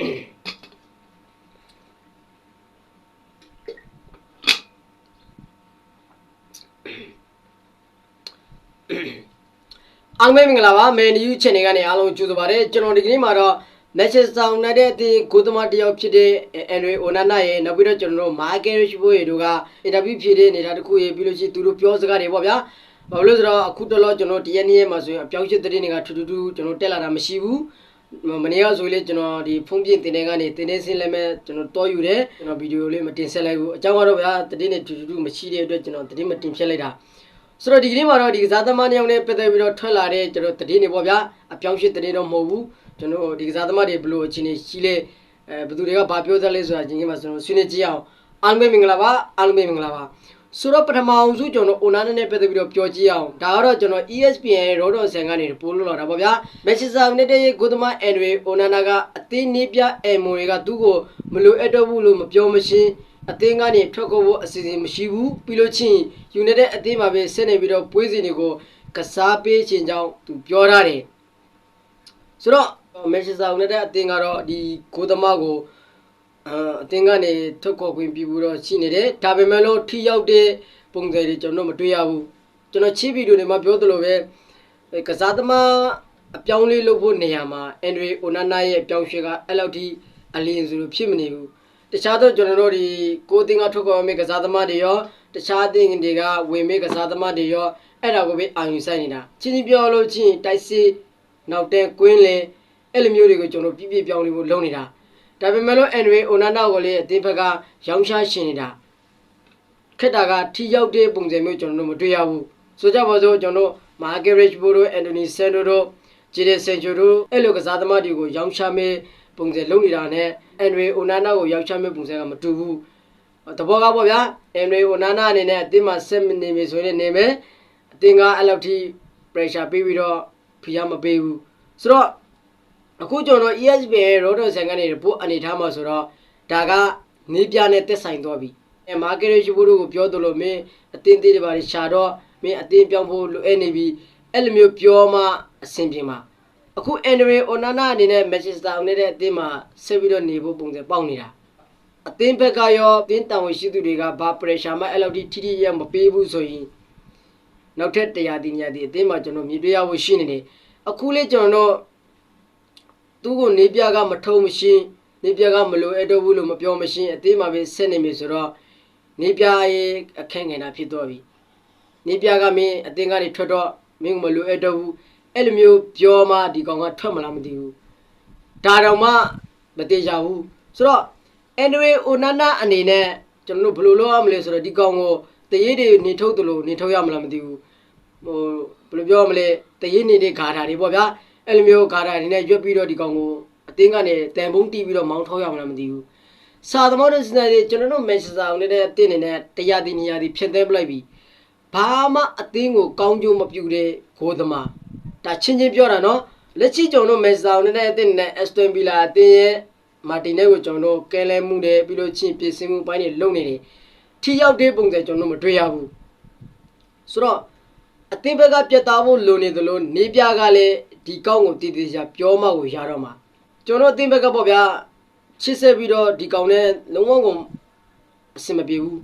အောင်မဲမင်္ဂလာပါမယ်နယူး channel ကနေအားလုံးကြိုဆိုပါရစေကျွန်တော်ဒီကနေ့မှာတော့ Manchester United အသင်းကိုသမားတစ်ယောက်ဖြစ်တဲ့ Andre Onana ရဲ့နောက်ပြီးတော့ကျွန်တော်တို့ Michael Rashford ရဲ့တို့ကအင်တာဗျူးဖြေတဲ့နေတာတစ်ခုရေးပြီးလို့ရှိရင်သူတို့ပြောစကားတွေပေါ့ဗျာဘာလို့လဲဆိုတော့အခုတလောကျွန်တော်တရက်နေ့မှာဆိုရင်အပြောင်းအရွှေ့သတင်းတွေကထူးထူးထူးကျွန်တော်တက်လာတာမရှိဘူး မနေ့ကဆိုရင်လေကျွန်တော်ဒီဖုန်းပြင်တင်တဲ့ကနေတင်နေစင်းလည်းမဲ့ကျွန်တော်တော်ယူတယ်ကျွန်တော်ဗီဒီယိုလေးမတင်ဆက်လိုက်ဘူးအကြောင်းကတော့ဗျာသတင်းတွေထူးထူးထူးမရှိတဲ့အတွက်ကျွန်တော်သတင်းမတင်ဖြစ်လိုက်တာဆိုတော့ဒီကနေ့မှာတော့ဒီကစားသမားနှစ်ယောက်နဲ့ပတ်သက်ပြီးတော့ထွက်လာတဲ့ကျွန်တော်တည်နေပေါ့ဗျာအပြောင်းအရွှေ့တည်တော့မဟုတ်ဘူးကျွန်တော်ဒီကစားသမားတွေဘယ်လိုအခြေအနေရှိလဲအဲဘယ်သူတွေကဘာပြောသလဲဆိုတာဒီကနေ့မှာကျွန်တော်ဆွေးနွေးကြည့်အောင်အားလုံးပဲမင်္ဂလာပါအားလုံးပဲမင်္ဂလာပါ ဆိုတော့ပထမအောင်စုကျွန်တော်အိုနာနဲ့ပတ်သက်ပြီးတော့ပြောကြည့်အောင်ဒါကတော့ကျွန်တော် ESPN ရဲ့ရော်ဒေါ်ဆန်ကနေပို့လို့လာတာပေါ့ဗျာ Manchester United ရဲ့ဂိုသမား Andre Onana ကအသင်းနေပြအမ်မိုတွေကသူ့ကိုမလိုအပ်တော့ဘူးလို့မပြောမရှင်းအသင်းကနေထွက်ကိုဖို့အစီအစဉ်မရှိဘူးပြီးလို့ချင်း United အသင်းမှာပဲဆက်နေပြီးတော့ပွဲစဉ်တွေကိုကစားပေးခြင်းကြောင့်သူပြောထားတယ်ဆိုတော့ Manchester United အသင်းကတော့ဒီဂိုသမားကို အာအသင်းကနေထွက်ခေါ်ခွင့်ပြုပြီးတော့ရှိနေတယ်ဒါပေမဲ့လို့ထိရောက်တဲ့ပုံစံတွေကျွန်တော်မတွေ့ရဘူးကျွန်တော်ချစ်ဗီဒီယိုတွေမှာပြောသလိုပဲအဲကစားသမားအပြောင်းလဲလုပ်ဖို့နေရာမှာ Andre Onana ရဲ့အပြောင်းရွှေ့ကအဲ့လောက်ထိအလင်းစုလို့ဖြစ်မနေဘူးတခြားသောကျွန်တော်တို့ဒီကိုအသင်းကထုတ်ခေါ်မဲ့ကစားသမားတွေရောတခြားအသင်းတွေကဝင်မဲ့ကစားသမားတွေရောအဲ့ဒါကိုပဲအာရုံစိုက်နေတာချင်းချင်းပြောလို့ချင်းတိုက်စီနောက်တဲကွင်းလေအဲ့လိုမျိုးတွေကိုကျွန်တော်ပြပြပြောင်းနေဖို့လုပ်နေတာ ဒါပေမဲ့လို့အန်ဒရီအိုနာနာကိုလေအသင်းဘက်ကရောင်းချရှင်နေတာခက်တာကထိရောက်တဲ့ပုံစံမျိုးကျွန်တော်တို့မတွေ့ရဘူးဆိုကြပါစို့ကျွန်တော်တို့မာဂရက်ဘိုရိုအန်တိုနီဆန်ဒိုတို့ဂျီဒက်ဆန်ချိုတို့အဲ့လိုကစားသမားတွေကိုရောင်းချမဲ့ပုံစံလုပ်နေတာနဲ့အန်ဒရီအိုနာနာကိုရောင်းချမဲ့ပုံစံကမတူဘူးတဘောကပေါ့ဗျာအန်ဒရီအိုနာနာအနေနဲ့အသင်းမှာဆက်နေပြီဆိုရင်နေမယ်အသင်းကအဲ့လောက်ထိ pressure ပေးပြီးတော့ဖိအားမပေးဘူးဆိုတော့ အခုကျွန်တော် ESPN ရောဒိုဆန်ကနေပို့အနေထားမှာဆိုတော့ဒါကနေပြနဲ့တက်ဆိုင်သွားပြီအဲမာကရက်ရှိဖို့တို့ကိုပြောသလိုမင်းအတင်းသေးတွေပါရှာတော့မင်းအတင်းပြောင်းဖို့လိုအပ်နေပြီအဲ့လိုမျိုးပြောမှအဆင်ပြေမှာအခုအန်ဒရီအိုနာနာအနေနဲ့မန်ချက်စတာအနေနဲ့အတင်းမှာဆက်ပြီးတော့နေဖို့ပုံစံပေါက်နေတာအတင်းဘက်ကရောအတင်းတောင်ဝင်ရှိသူတွေကဘာ pressure မှအဲ့လောက်ထိထိထိရမပေးဘူးဆိုရင်နောက်ထပ်တရားတင်ညာဒီအတင်းမှာကျွန်တော်မြင်ပြရဖို့ရှိနေတယ်အခုလေကျွန်တော်တို့ သူ့ကိုနေပြကမထုံမရှင်းနေပြကမလိုအပ်တော့ဘူးလို့မပြောမရှင်းအသေးမှပဲဆက်နေပြီဆိုတော့နေပြရဲ့အခက်ငယ်တာဖြစ်တော့ပြီနေပြကမင်းအတင်းကနေထွက်တော့မင်းကမလိုအပ်တော့ဘူးအဲ့လိုမျိုးပြောမှဒီကောင်ကထွက်မလားမသိဘူးဒါတော့မှမသေးကြဘူးဆိုတော့အန်ဒရီအိုနာနာအနေနဲ့ကျွန်တော်တို့ဘယ်လိုလုပ်ရမလဲဆိုတော့ဒီကောင်ကိုတရေတွေနေထုတ်တယ်လို့နေထုတ်ရမလားမသိဘူးဟိုဘယ်လိုပြောရမလဲတရင်နေတဲ့ဂါထာတွေပေါ့ဗျာ အဲ့လိုမျိုးဂါထာတွေနဲ့ရွက်ပြီးတော့ဒီကောင်ကိုအတင်းကနေတန်ဖုံးတီးပြီးတော့မောင်းထောက်ရမလားမသိဘူးစာသမားတို့စနေတွေကျွန်တော်တို့မန်ချက်စတာအောင်နဲ့အတင်းနေနဲ့တရားဒီနေရာဒီဖြစ်သေးပလိုက်ပြီဘာမှအတင်းကိုကောင်းကျိုးမပြုတဲ့ဂိုးသမားဒါချင်းချင်းပြောတာနော်လက်ရှိကျွန်တော်တို့မန်ချက်စတာအောင်နဲ့အတင်းနဲ့အက်စတွန်ဗီလာအတင်းရဲ့မာတင်နဲ့ကိုကျွန်တော်တို့ကဲလဲမှုတယ်ပြီးလို့ချင်းပြင်ဆင်မှုပိုင်းတွေလုပ်နေတယ်ထိရောက်တဲ့ပုံစံကျွန်တော်တို့မတွေ့ရဘူးဆိုတော့အသင်းဘက်ကပြတ်သားဖို့လိုနေသလိုနေပြကလည်း ဒီကောင်းကိုတည်တည်ချာပြောမှကိုရတော့မှာကျွန်တော်အသင်းဘက်ကပေါ့ဗျာချစ်ဆက်ပြီးတော့ဒီကောင်နဲ့လုံးဝကိုအဆင်မပြေဘူး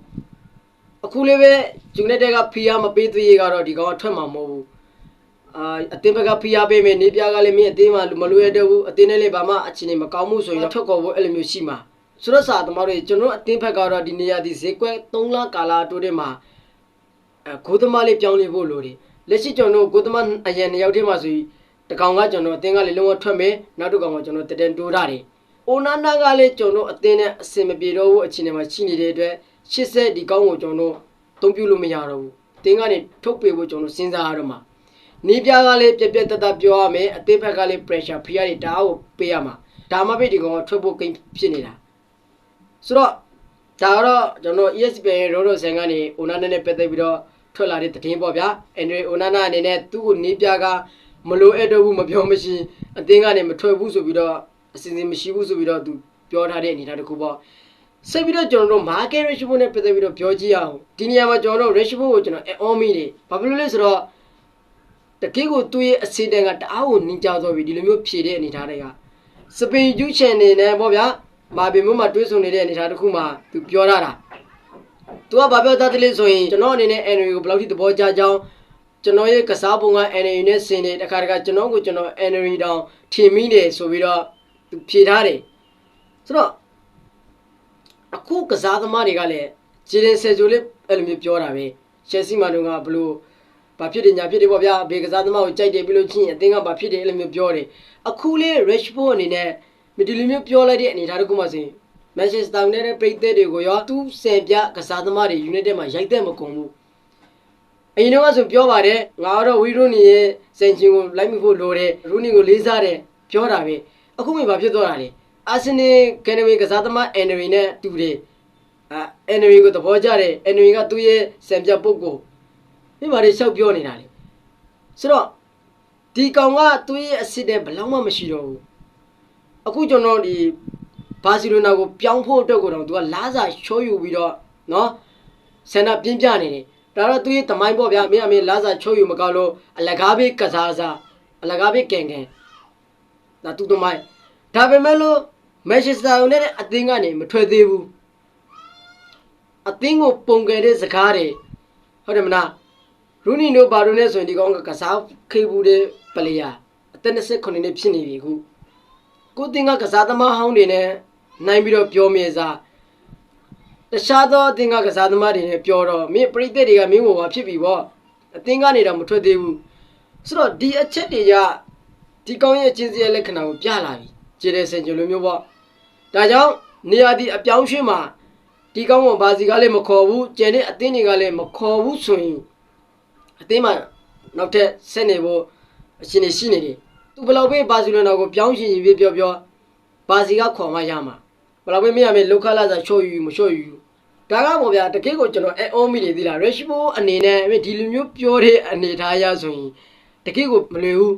အခုလေးပဲဂျူနက်တက်ကဖီယာမပေးသေးရကတော့ဒီကောင်ကထွက်မှာမဟုတ်ဘူးအာအသင်းဘက်ကဖီယာပေးမယ်နေပြကလည်းမင်းအသင်းမှာမလွယ်တော့ဘူးအသင်းနဲ့လည်းဘာမှအခြေအနေမကောင်းဘူးဆိုရင်ထွက်ကော်ဖို့အဲ့လိုမျိုးရှိမှာဆိုတော့စာသမားတွေကျွန်တော်အသင်းဘက်ကတော့ဒီနေရာဒီဈေးကွက်3လကာလာတိုးတဲ့မှာအဲဂိုးသမားလေးပြောင်းလဲဖို့လိုတယ်လက်ရှိကျွန်တော်တို့ဂိုးသမားအရင်နှစ်ယောက်တည်းမှာဆိုရင် တကောင်ကကျွန်တော်အတင်းကလည်းလုံးဝထွက်မယ်နောက်တစ်ကောင်ကကျွန်တော်တတန်တိုးရတယ်အိုနာနာကလည်းကျွန်တော်အတင်းနဲ့အစင်မပြေတော့ဘူးအခြေအနေမှာရှိနေတဲ့အတွက်80ဒီကောင်းကိုကျွန်တော်သုံးပြလို့မရတော့ဘူးတင်းကနေထုတ်ပေးဖို့ကျွန်တော်စဉ်းစားရတော့မှာနေပြကလည်းပြက်ပြက်တတပြောရမယ်အတင်းဘက်ကလည်း pressure ဖိအားတွေတအားကိုပေးရမှာဒါမှပဲဒီကောင်ကထွက်ဖို့ကိန်းဖြစ်နေတာဆိုတော့ဒါကတော့ကျွန်တော် ESPN ရောဒိုဆန်ကနေအိုနာနာနဲ့ပတ်သက်ပြီးတော့ထွက်လာတဲ့သတင်းပေါ့ဗျာအန်ဒရီအိုနာနာအနေနဲ့သူ့ကိုနေပြက မလိုအပ်တော့ဘူးမပြောမရှိအသင်းကနေမထွက်ဘူးဆိုပြီးတော့အစီအစဉ်မရှိဘူးဆိုပြီးတော့သူပြောထားတဲ့အနေအထားတစ်ခုပေါ့ဆက်ပြီးတော့ကျွန်တော်တို့ market ratio နဲ့ပတ်သက်ပြီးတော့ပြောကြည့်အောင်ဒီနေရာမှာကျွန်တော်တို့ ratio ကိုကျွန်တော်အောမီနေဘာဖြစ်လို့လဲဆိုတော့တကယ့်ကိုသူ့ရဲ့အစီအတန်ကတအားကိုနင်းကြသွားပြီဒီလိုမျိုးဖြည့်တဲ့အနေအထားတွေကစပင်ကျူးချန်နေနဲ့ပေါ့ဗျာမာဘီမို့မှာတွေးဆုံနေတဲ့အနေအထားတစ်ခုမှာသူပြောရတာသူကဘာပြောတတ်တယ်လဲဆိုရင်ကျွန်တော်အနေနဲ့ NRA ကိုဘယ်လောက်ထိသဘောကျကြောင်း ကျွန်တော်ရဲ့ကစားပုံက NRA နဲ့ဆင်နေတခါတခါကျွန်တော်ကိုကျွန်တော် NRA တောင်ထင်မိတယ်ဆိုပြီးတော့သူဖြေထားတယ်ဆိုတော့အခုကစားသမားတွေကလည်းဂျေဒန်ဆယ်ဂျိုလေးအဲ့လိုမျိုးပြောတာပဲရှယ်ဆီမာတို့ကဘလို့ဘာဖြစ်တယ်ညာဖြစ်တယ်ပေါ့ဗျာဘေကစားသမားကိုကြိုက်တယ်ပြီးလို့ချင်းအသင်းကဘာဖြစ်တယ်အဲ့လိုမျိုးပြောတယ်အခုလေး Rashford အနေနဲ့မဒီလိုမျိုးပြောလိုက်တဲ့အနေအထားတစ်ခုမှဆိုရင် Manchester United ပြည်သက်တွေကိုရောသူစင်ပြကစားသမားတွေ United မှာရိုက်တဲ့မကုန်ဘူး အရင်တော့ဆိုပြောပါတယ်ငါတော့ဝီရိုနီရဲ့စင်ချင်ကိုလိုက်မိဖို့လိုတယ်ရူနီကိုလေးစားတယ်ပြောတာပဲအခုမှဘာဖြစ်သွားတာလဲအာဆင်နယ်ကန်နဝီကစားသမားအန်နရီနဲ့တူတယ်အာအန်နရီကိုသဘောကျတယ်အန်နရီကသူ့ရဲ့စံပြပုတ်ကိုမိမာတွေရှောက်ပြောနေတာလေဆိုတော့ဒီကောင်ကသူ့ရဲ့အစ်စ်တဲ့ဘယ်လောက်မှမရှိတော့ဘူးအခုကျွန်တော်ဒီဘာစီလိုနာကိုပြောင်းဖို့အတွက်ကိုတော့သူကလားစာချိုးယူပြီးတော့နော်ဆန္ဒပြင်းပြနေတယ် ဒါတော့သူရဲ့တမိုင်းပေါ့ဗျာမင်းအမေလားစာချိုးယူမကောက်လို့အလကားဘေးကစားစားအလကားဘေးကင်ကင်ဒါသူတမိုင်းဒါပေမဲ့လို့မန်ချက်စတာယူနိုက်တက်အသင်းကနေမထွက်သေးဘူးအသင်းကိုပုံကယ်တဲ့စကားတွေဟုတ်တယ်မလားရူနီနိုဘာရိုနဲ့ဆိုရင်ဒီကောင်ကကစားခေဘူးတဲ့ပလေယာအသက်29နှစ်ဖြစ်နေပြီခုကိုတင်ကကစားသမားဟောင်းတွေနဲ့နိုင်ပြီးတော့ပြောမြေစား တခြားသောအသင်းကကစားသမားတွေနဲ့ပြောတော့မင်းပရိသတ်တွေကမင်းကိုဘာဖြစ်ပြီပေါ့အသင်းကနေတော့မထွက်သေးဘူးဆိုတော့ဒီအချက်တွေကဒီကောင်ရဲ့အချင်းစီရဲ့လက္ခဏာကိုပြလာပြီခြေတဲ့ဆင်ကြလိုမျိုးပေါ့ဒါကြောင့်နေရာဒီအပြောင်းရွှေ့မှာဒီကောင်ကဘာစီကလည်းမခေါ်ဘူးကျန်တဲ့အသင်းတွေကလည်းမခေါ်ဘူးဆိုရင်အသင်းမှာနောက်ထပ်ဆက်နေဖို့အရှင်နေရှိနေတယ်သူဘယ်လောက်ပဲဘာစီလိုနာကိုပြောင်းရှင်ရင်ပြောပြောဘာစီကခေါ်မှရမှာဘယ်လောက်ပဲမရမယ်လောက်ခလာစာချော့ယူမချော့ယူ ဒါကပေါ့ဗျာတကယ်ကိုကျွန်တော်အဲအောမီနေသေးလား Rashford အနေနဲ့ဒီလူမျိုးပြောတဲ့အနေထားရဆိုရင်တကယ်ကိုမလွယ်ဘူး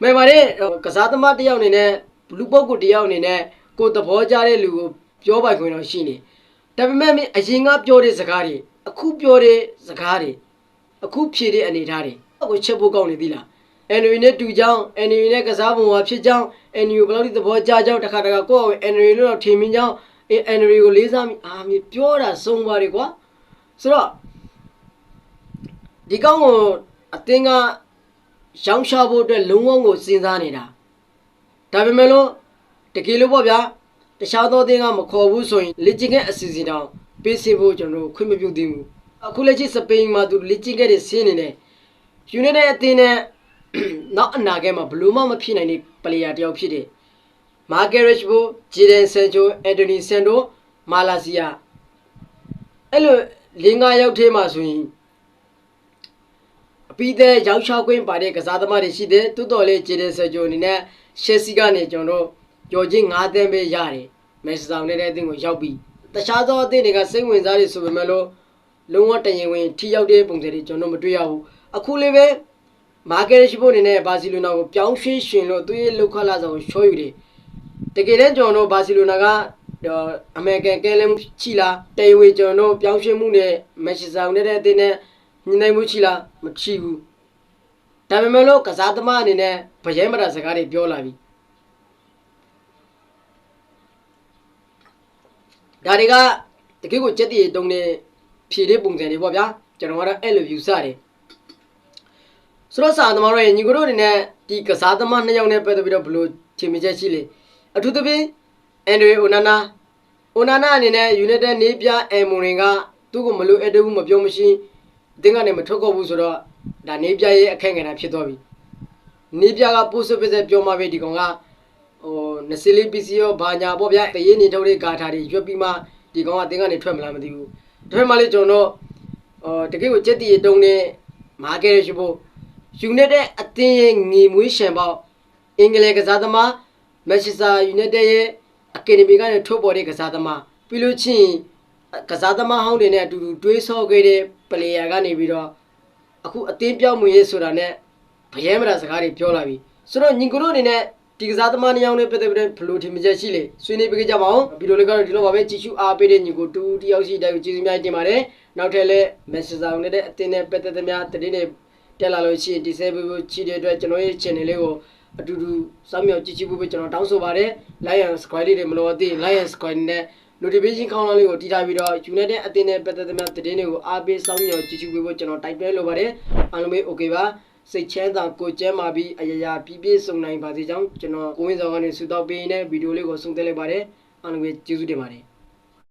မှန်ပါတယ်ကစားသမားတစ်ယောက်အနေနဲ့လူပုဂ္ဂိုလ်တစ်ယောက်အနေနဲ့ကိုယ်သဘောကျတဲ့လူကိုပြောပိုင်ခွင့်တော့ရှိနေဒါပေမဲ့မင်းအရင်ကပြောတဲ့စကားတွေအခုပြောတဲ့စကားတွေအခုဖြေတဲ့အနေအထားတွေအခုချက်ဖို့ကောင်းနေသီလားအန်ရီနဲ့တူကြောင်းအန်ရီနဲ့ကစားပုံဟာဖြစ်ကြောင်းအန်ရီကိုဘယ်လောက်ထိသဘောကျကြောင်းတစ်ခါတခါကိုယ့်အန်ရီလို့တော့ထင်မြင်ကြောင်း အန်ရီကိုလေးစားမိအာမြေပြောတာစုံပါတယ်ကွာဆိုတော့ဒီကောင်ကိုအသင်းကရောင်းချဖို့အတွက်လုံးဝကိုစဉ်းစားနေတာဒါပေမဲ့လို့တကယ်လို့ပေါ့ဗျာတခြားသောအသင်းကမခေါ်ဘူးဆိုရင်လက်ကျင်ကအစီအစဉ်တောင်ပေးစီဖို့ကျွန်တော်တို့ခွင့်မပြုသေးဘူးအခုလက်ရှိစပိန်မှာသူလက်ကျင်ကတဲ့ဆင်းနေတယ်ယူနိုက်တက်အသင်းနဲ့နောက်အနာဂတ်မှာဘယ်လို့မှမဖြစ်နိုင်တဲ့ပလေယာတယောက်ဖြစ်တယ် မာဂရက်ချ်ဘိုဂျီဒန်ဆန်ချိုအန်တိုနီဆန်တိုမာလာစီယာအဲ့လိုလင်းကားရောက်သေးမှဆိုရင်အပြီးတဲ့ရောက်ချောက်ခွင့်ပါတဲ့ကစားသမားတွေရှိတယ်တိုးတော်လေးဂျေဒန်ဆာဂျိုအနေနဲ့ရှယ်ဆီကနေကျွန်တော်တို့ကြော်ချင်း9သန်းပဲရတယ်မန်ချက်စတာယူနိုက်တက်အသင်းကိုရောက်ပြီးတခြားသောအသင်းတွေကစိတ်ဝင်စားတွေဆိုပေမဲ့လို့လုံးဝတရင်ဝင်ထိရောက်တဲ့ပုံစံတွေကျွန်တော်မတွေ့ရဘူးအခုလေးပဲမာကက်ရှိဖို့အနေနဲ့ဘာစီလိုနာကိုပြောင်းရွှေ့ရှင်လို့သူ့ရဲ့လောက်ခလာဆောင်ကိုချောယူတယ် တကယ်တမ်းကျွန်တော်တို့ဘာစီလိုနာကအမေရိကန်ကဲလမ်ချီလာတေဝေကျွန်တော်တို့ပြောင်းရွှေ့မှုနဲ့မန်ချက်စတာယူနိုက်တက်အသင်းနဲ့ညီနိုင်မှုချီလာမချီဘူးဒါပေမဲ့လို့ကစားသမားအနေနဲ့ဗရဲမတာစကားတွေပြောလာပြီဒါတွေကတကယ်ကိုစက်တည်တုံးနေဖြည့်တဲ့ပုံစံတွေပေါ့ဗျာကျွန်တော်ကတော့အဲ့လို view စတယ်ဆိုတော့စာသမားတို့ရဲ့ညီကိုတို့အနေနဲ့ဒီကစားသမားနှစ်ယောက်နဲ့ပတ်သက်ပြီးတော့ဘယ်လိုထင်မြင်ချက်ရှိလဲ အထူးသဖြင့်အန်ဒရီအိုနာနာအိုနာနာအနေနဲ့ United နေပြအမ်မိုရင်ကသူ့ကိုမလိုအပ်တဲ့ဘူးမပြောမရှိအသင်းကနေမထွက်ခေါ်ဘူးဆိုတော့ဒါနေပြရဲ့အခက်အခဲတာဖြစ်သွားပြီနေပြကပို့စပစ်စပြောမှပဲဒီကောင်ကဟိုနစလီပီစီရောဘာညာပေါ့ဗျာတရေးနေထုတ်တဲ့ဂါထာတွေရွက်ပြီးမှဒီကောင်ကအသင်းကနေထွက်မလားမသိဘူးဒါပေမဲ့လေကျွန်တော်ဟိုတကယ်ကိုစက်တီတုံးနေမာကယ်ရရှိဖို့ယူနိုက်တက်အသင်းရဲ့ငီမွေးရှံပေါက်အင်္ဂလိပ်ကစားသမား မန်ချက်စတာယူနိုက်တက်ရဲ့အကယ်ဒမီကနေထုတ်ပေါ်တဲ့ကစားသမားပြီးလို့ချင်းကစားသမားဟောင်းတွေနဲ့အတူတူတွေးဆော့ခဲ့တဲ့ပလေယာကနေပြီးတော့အခုအသင်းပြောင်းမှုရေးဆိုတာနဲ့ဗရဲမတာစကားတွေပြောလာပြီဆိုတော့ညီကိုတို့အနေနဲ့ဒီကစားသမားနှစ်ယောက်နဲ့ပတ်သက်ပြီးဘယ်လိုထင်မြင်ချက်ရှိလဲဆွေးနွေးပေးကြပါအောင်ဗီဒီယိုလေးကတော့ဒီလိုပါပဲကြည့်ရှုအားပေးတဲ့ညီကိုတူတယောက်ရှိတိုင်းကိုကျေးဇူးများတင်ပါတယ်နောက်ထပ်လည်းမက်ဆေ့ချ်ဆောင်နေတဲ့အသင်းနဲ့ပတ်သက်သမျှတတိနဲ့တက်လာလို့ရှိရင်ဒီဆဲပေးဖို့ချီတဲ့အတွက်ကျွန်တော်ရဲ့ channel လေးကို အတူတူစောင့်မျှော်ကြည့်ကြည့်ဖို့ပဲကျွန်တော်တောင်းဆိုပါတယ် like and subscribe လေးတွေမလိုအပ်သေး like and subscribe နဲ့ notification ခေါင်းလောင်းလေးကိုတီးထားပြီးတော့ United အသင်းနဲ့ပတ်သက်တဲ့သတင်းတွေကိုအားပေးစောင့်မျှော်ကြည့်ကြည့်ဖို့ကျွန်တော်တိုက်တွန်းလိုပါတယ်အားလုံးပဲ okay ပါစိတ်ချမ်းသာကိုကျမ်းမာပြီးအရာရာပြည့်ပြည့်စုံနိုင်ပါစေကြောင်းကျွန်တော်ကိုဝင်းစောကနေဆုတောင်းပေးနေတဲ့ဗီဒီယိုလေးကိုဆုံးသက်လိုက်ပါတယ်အားလုံးပဲကျေးဇူးတင်ပါတယ်